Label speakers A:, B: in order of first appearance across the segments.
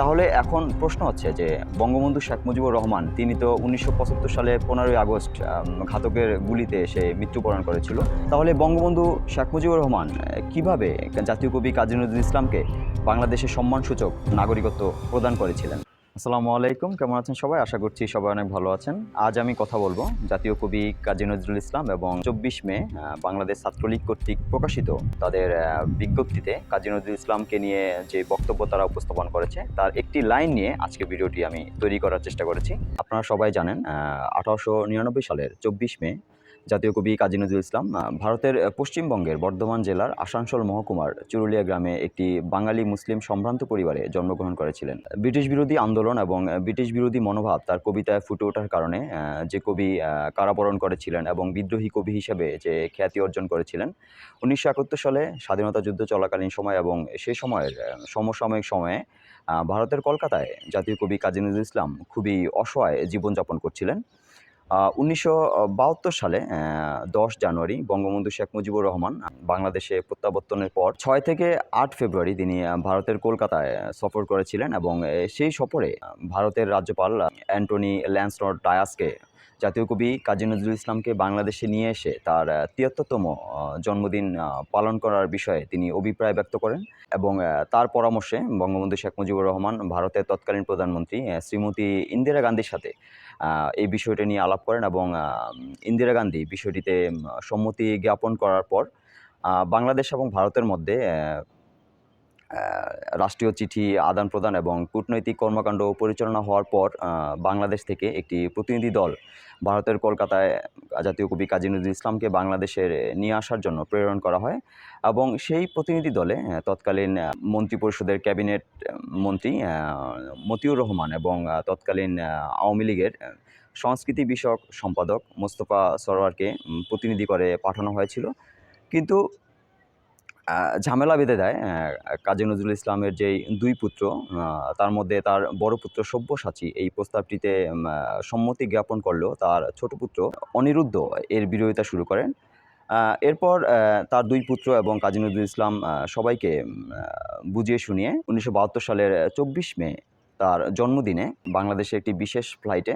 A: তাহলে এখন প্রশ্ন হচ্ছে যে বঙ্গবন্ধু শেখ মুজিবুর রহমান, তিনি তো উনিশশো পঁচাত্তর সালে পনেরোই আগস্ট ঘাতকের গুলিতে এসে মৃত্যুবরণ করেছিল। তাহলে বঙ্গবন্ধু শেখ মুজিবুর রহমান কীভাবে জাতীয় কবি কাজী নজরুল ইসলামকে বাংলাদেশের সম্মানসূচক নাগরিকত্ব প্রদান করেছিলেন? আসসালামু আলাইকুম। কেমন আছেন সবাই? আশা করছি সবাই অনেক ভালো আছেন। আজ আমি কথা বলব জাতীয় কবি কাজী নজরুল ইসলাম এবং চব্বিশ মে বাংলাদেশ ছাত্রলীগ কর্তৃক প্রকাশিত তাদের বিজ্ঞপ্তিতে কাজী নজরুল ইসলামকে নিয়ে যে বক্তব্য তারা উপস্থাপন করেছে, তার একটি লাইন নিয়ে আজকে ভিডিওটি আমি তৈরি করার চেষ্টা করেছি। আপনারা সবাই জানেন আঠারোশো নিরানব্বই সালের চব্বিশ মে জাতীয় কবি কাজী নজরুল ইসলাম ভারতের পশ্চিমবঙ্গের বর্ধমান জেলার আসানসোল মহকুমার চুরুলিয়া গ্রামে একটি বাঙালি মুসলিম সম্ভ্রান্ত পরিবারে জন্মগ্রহণ করেছিলেন। ব্রিটিশ বিরোধী আন্দোলন এবং ব্রিটিশ বিরোধী মনোভাব তার কবিতায় ফুটে ওঠার কারণে যে কবি কারাবরণ করেছিলেন এবং বিদ্রোহী কবি হিসেবে যে খ্যাতি অর্জন করেছিলেন, উনিশশো একাত্তর সালে স্বাধীনতা যুদ্ধ চলাকালীন সময় এবং সেই সময়ের সমসাময়িক সময়ে ভারতের কলকাতায় জাতীয় কবি কাজী নজরুল ইসলাম খুবই অসহায় জীবনযাপন করছিলেন। উনিশশো বাহাত্তর সালে দশ জানুয়ারি বঙ্গবন্ধু শেখ মুজিবুর রহমান বাংলাদেশে প্রত্যাবর্তনের পর ছয় থেকে আট ফেব্রুয়ারি তিনি ভারতের কলকাতায় সফর করেছিলেন এবং সেই সফরে ভারতের রাজ্যপাল অ্যান্টনি ল্যান্সনর ডায়াসকে জাতীয় কবি কাজী নজরুল ইসলামকে বাংলাদেশে নিয়ে এসে তার তিয়াত্তরতম জন্মদিন পালন করার বিষয়ে তিনি অভিপ্রায় ব্যক্ত করেন এবং তার পরামর্শে বঙ্গবন্ধু শেখ মুজিবুর রহমান ভারতের তৎকালীন প্রধানমন্ত্রী শ্রীমতী ইন্দিরা গান্ধীর সাথে এই বিষয়টি নিয়ে আলাপ করেন এবং ইন্দিরা গান্ধী বিষয়টিতে সম্মতি জ্ঞাপন করার পর বাংলাদেশ এবং ভারতের মধ্যে রাষ্ট্রীয় চিঠি, আদান প্রদান এবং কূটনৈতিক কর্মকাণ্ড পরিচালনা হওয়ার পর বাংলাদেশ থেকে একটি প্রতিনিধি দল ভারতের কলকাতায় জাতীয় কবি কাজী নজরুল ইসলামকে বাংলাদেশের নিয়ে আসার জন্য প্রেরণ করা হয় এবং সেই প্রতিনিধি দলে তৎকালীন মন্ত্রিপরিষদের ক্যাবিনেট মন্ত্রী মতিউর রহমান এবং তৎকালীন আওয়ামী লীগের সংস্কৃতি বিষয়ক সম্পাদক মোস্তফা সরোয়ারকে প্রতিনিধি করে পাঠানো হয়েছিল। কিন্তু ঝামেলা বেঁধে দেয় কাজী নজরুল ইসলামের যেই দুই পুত্র তার মধ্যে তার বড় পুত্র সব্যসাচী এই প্রস্তাবটিতে সম্মতি জ্ঞাপন করলেও তার ছোট পুত্র অনিরুদ্ধ এর বিরোধিতা শুরু করেন। এরপর তার দুই পুত্র এবং কাজী নজরুল ইসলাম সবাইকে বুঝিয়ে শুনিয়ে উনিশশো বাহাত্তর সালের চব্বিশ মে তার জন্মদিনে বাংলাদেশে একটি বিশেষ ফ্লাইটে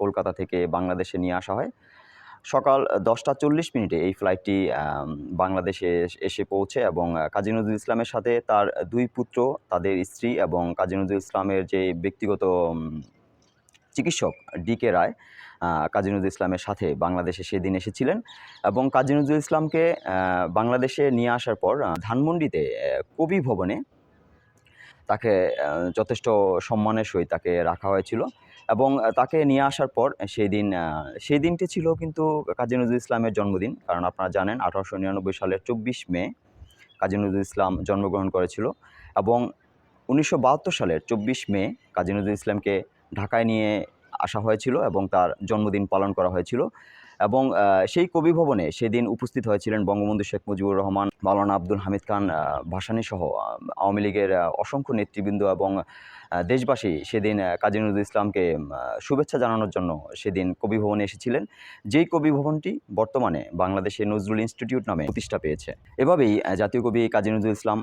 A: কলকাতা থেকে বাংলাদেশে নিয়ে আসা হয়। সকাল দশটা চল্লিশ মিনিটে এই ফ্লাইটটি বাংলাদেশে এসে পৌঁছে এবং কাজী নজরুল ইসলামের সাথে তার দুই পুত্র, তাদের স্ত্রী এবং কাজী নজরুল ইসলামের যে ব্যক্তিগত চিকিৎসক ডি কে রায় কাজী নজরুল ইসলামের সাথে বাংলাদেশে সেদিন এসেছিলেন এবং কাজী নজরুল ইসলামকে বাংলাদেশে নিয়ে আসার পর ধানমন্ডিতে কবি ভবনে তাকে যথেষ্ট সম্মানের সহিত তাকে রাখা হয়েছিল এবং তাকে নিয়ে আসার পর সেই দিন সেই দিনটি ছিল কিন্তু কাজী নজরুল ইসলামের জন্মদিন। কারণ আপনারা জানেন আঠারোশো নিরানব্বই সালের চব্বিশ মে কাজী নজরুল ইসলাম জন্মগ্রহণ করেছিল এবং উনিশশো বাহাত্তর সালের চব্বিশ মে কাজী নজরুল ইসলামকে ঢাকায় নিয়ে আসা হয়েছিল এবং তার জন্মদিন পালন করা হয়েছিল। এবং সেই কবি ভবনে সেদিন উপস্থিত হয়েছিলেন বঙ্গবন্ধু শেখ মুজিবুর রহমান, মাওলানা আব্দুল হামিদ খান ভাসানী সহ আওয়ামী লীগের অসংখ্য নেতৃবৃন্দ এবং দেশবাসী সেদিন কাজী নজরুল ইসলামকে শুভেচ্ছা জানানোর জন্য সেদিন কবি ভবনে এসেছিলেন। যেই কবি ভবনটি বর্তমানে বাংলাদেশে নজরুল ইনস্টিটিউট নামে প্রতিষ্ঠা পেয়েছে। এভাবেই জাতীয় কবি কাজী নজরুল ইসলাম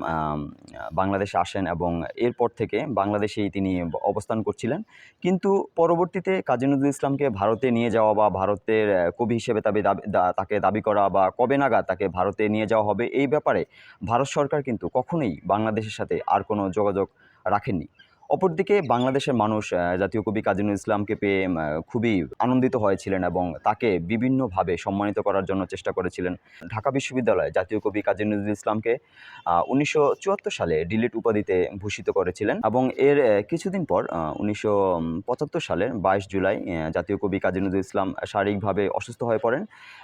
A: বাংলাদেশে আসেন এবং এরপর থেকে বাংলাদেশেই তিনি অবস্থান করছিলেন। কিন্তু পরবর্তীতে কাজী নজরুল ইসলামকে ভারতে নিয়ে যাওয়া বা ভারতের কবি হিসেবে দাবি- তাকে দাবি করা বা কবে নাগাদ তাকে ভারতে নিয়ে যাওয়া হবে, এই ব্যাপারে ভারত সরকার কিন্তু কখনোই বাংলাদেশের সাথে আর কোনো যোগাযোগ রাখেননি। অপরদিকে বাংলাদেশের মানুষ জাতীয় কবি কাজী নজরুল ইসলামকে পেয়ে খুবই আনন্দিত হয়েছিলেন এবং তাকে বিভিন্নভাবে সম্মানিত করার জন্য চেষ্টা করেছিলেন। ঢাকা বিশ্ববিদ্যালয় জাতীয় কবি কাজী নজরুল ইসলামকে উনিশশো চুয়াত্তর সালে ডিলিট উপাধিতে ভূষিত করেছিলেন এবং এর কিছুদিন পর উনিশশো পঁচাত্তর সালের বাইশ জুলাই জাতীয় কবি কাজী নজরুল ইসলাম শারীরিকভাবে অসুস্থ হয়ে পড়েন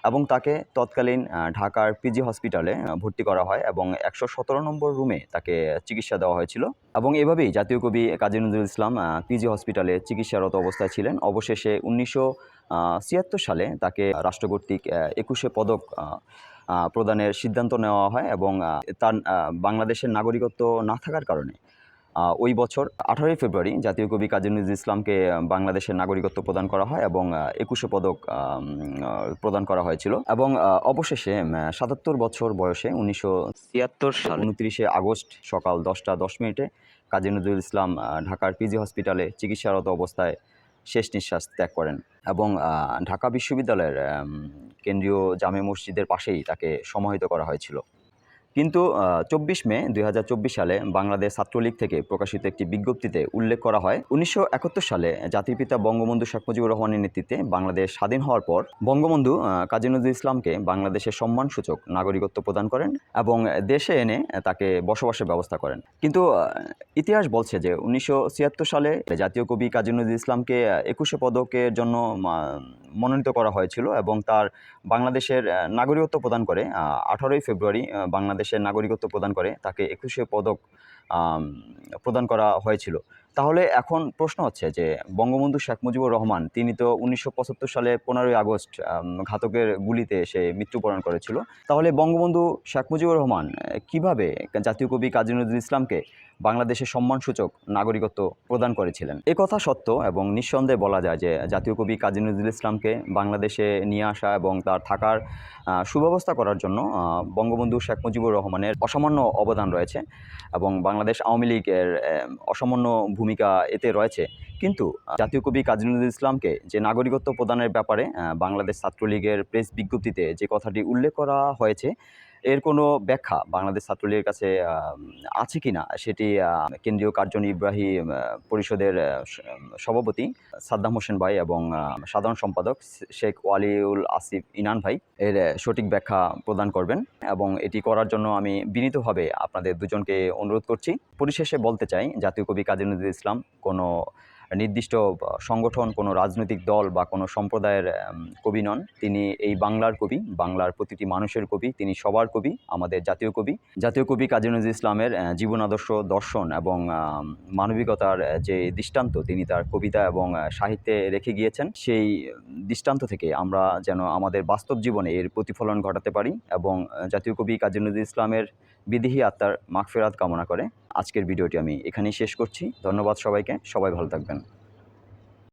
A: এবং তাকে তৎকালীন ঢাকার পিজি হসপিটালে ভর্তি করা হয় এবং একশো সতেরো নম্বর রুমে তাকে চিকিৎসা দেওয়া হয়েছিল। এবং এভাবেই জাতীয় কবি কাজী নজরুল ইসলাম পিজি হসপিটালে চিকিৎসারত অবস্থায় ছিলেন। অবশেষে উনিশশো ছিয়াত্তর সালে তাকে রাষ্ট্র কর্তৃক একুশে পদক প্রদানের সিদ্ধান্ত নেওয়া হয় এবং তার বাংলাদেশের নাগরিকত্ব না থাকার কারণে ওই বছর আঠারোই ফেব্রুয়ারি জাতীয় কবি কাজী নজরুল ইসলামকে বাংলাদেশের নাগরিকত্ব প্রদান করা হয় এবং একুশে পদক প্রদান করা হয়েছিল এবং অবশেষে সাতাত্তর বছর বয়সে উনিশশো ছিয়াত্তর সাল উনত্রিশে আগস্ট সকাল দশটা দশ মিনিটে কাজী নজরুল ইসলাম ঢাকার পিজি হসপিটালে চিকিৎসারত অবস্থায় শেষ নিঃশ্বাস ত্যাগ করেন এবং ঢাকা বিশ্ববিদ্যালয়ের কেন্দ্রীয় জামে মসজিদের পাশেই তাকে সমাহিত করা হয়েছিল। কিন্তু চব্বিশ মে দুই হাজার চব্বিশ সালে বাংলাদেশ ছাত্রলীগ থেকে প্রকাশিত একটি বিজ্ঞপ্তিতে উল্লেখ করা হয় উনিশশো একাত্তর সালে জাতির পিতা বঙ্গবন্ধু শেখ মুজিবুর রহমানের নেতৃত্বে বাংলাদেশ স্বাধীন হওয়ার পর বঙ্গবন্ধু কাজী নজরুল ইসলামকে বাংলাদেশের সম্মানসূচক নাগরিকত্ব প্রদান করেন এবং দেশে এনে তাকে বসবাসের ব্যবস্থা করেন। কিন্তু ইতিহাস বলছে যে উনিশশো ছিয়াত্তর সালে জাতীয় কবি কাজী নজরুল ইসলামকে একুশে পদকের জন্য মনোনীত করা হয়েছিল এবং তার বাংলাদেশের নাগরিকত্ব প্রদান করে আঠারোই ফেব্রুয়ারি আহ, বাংলাদেশের নাগরিকত্ব প্রদান করে তাকে একুশে পদক প্রদান করা হয়েছিল। তাহলে এখন প্রশ্ন হচ্ছে যে, বঙ্গবন্ধু শেখ মুজিবুর রহমান, তিনি তো উনিশশো পঁচাত্তর সালে পনেরোই আগস্ট ঘাতকের গুলিতে সে মৃত্যুবরণ করেছিল। তাহলে বঙ্গবন্ধু শেখ মুজিবুর রহমান কীভাবে জাতীয় কবি কাজী নজরুল ইসলামকে বাংলাদেশের সম্মানসূচক নাগরিকত্ব প্রদান করেছিলেন? এ কথা সত্য এবং নিঃসন্দেহে বলা যায় যে, জাতীয় কবি কাজী নজরুল ইসলামকে বাংলাদেশে নিয়ে আসা এবং তার থাকার সুব্যবস্থা করার জন্য বঙ্গবন্ধু শেখ মুজিবুর রহমানের অসামান্য অবদান রয়েছে এবং বাংলাদেশ আওয়ামী লীগের অসামান্য ভূমিকা এতে রয়েছে। কিন্তু জাতীয় কবি কাজী নজরুল ইসলামকে যে নাগরিকত্ব প্রদানের ব্যাপারে বাংলাদেশ ছাত্রলীগের প্রেস বিজ্ঞপ্তিতে যে কথাটি উল্লেখ করা হয়েছে এর কোনো ব্যাখ্যা বাংলাদেশ ছাত্রলীগের কাছে আছে কি না সেটি কেন্দ্রীয় কার্যনির্বাহী পরিষদের সভাপতি সাদ্দাম হোসেন ভাই এবং সাধারণ সম্পাদক শেখ ওয়ালিউল আসিফ ইনান ভাই এর সঠিক ব্যাখ্যা প্রদান করবেন এবং এটি করার জন্য আমি বিনীতভাবে আপনাদের দুজনকে অনুরোধ করছি। পরিশেষে বলতে চাই, জাতীয় কবি কাজী নজরুল ইসলাম, কোনো নির্দিষ্ট সংগঠন, কোনো রাজনৈতিক দল বা কোনো সম্প্রদায়ের কবি নন। তিনি এই বাংলার কবি, বাংলার প্রতিটি মানুষের কবি, তিনি সবার কবি, আমাদের জাতীয় কবি। জাতীয় কবি কাজী নজরুল ইসলামের জীবন আদর্শ দর্শন এবং মানবিকতার যে দৃষ্টান্ত তিনি তার কবিতা এবং সাহিত্যে রেখে গিয়েছেন, সেই দৃষ্টান্ত থেকে আমরা যেন আমাদের বাস্তব জীবনে এর প্রতিফলন ঘটাতে পারি এবং জাতীয় কবি কাজী নজরুল ইসলামের বিদেহী আত্মার মাগফেরাত কামনা করে আজকের ভিডিওটি আমি এখানেই শেষ করছি। ধন্যবাদ সবাইকে। সবাই ভালো থাকবেন।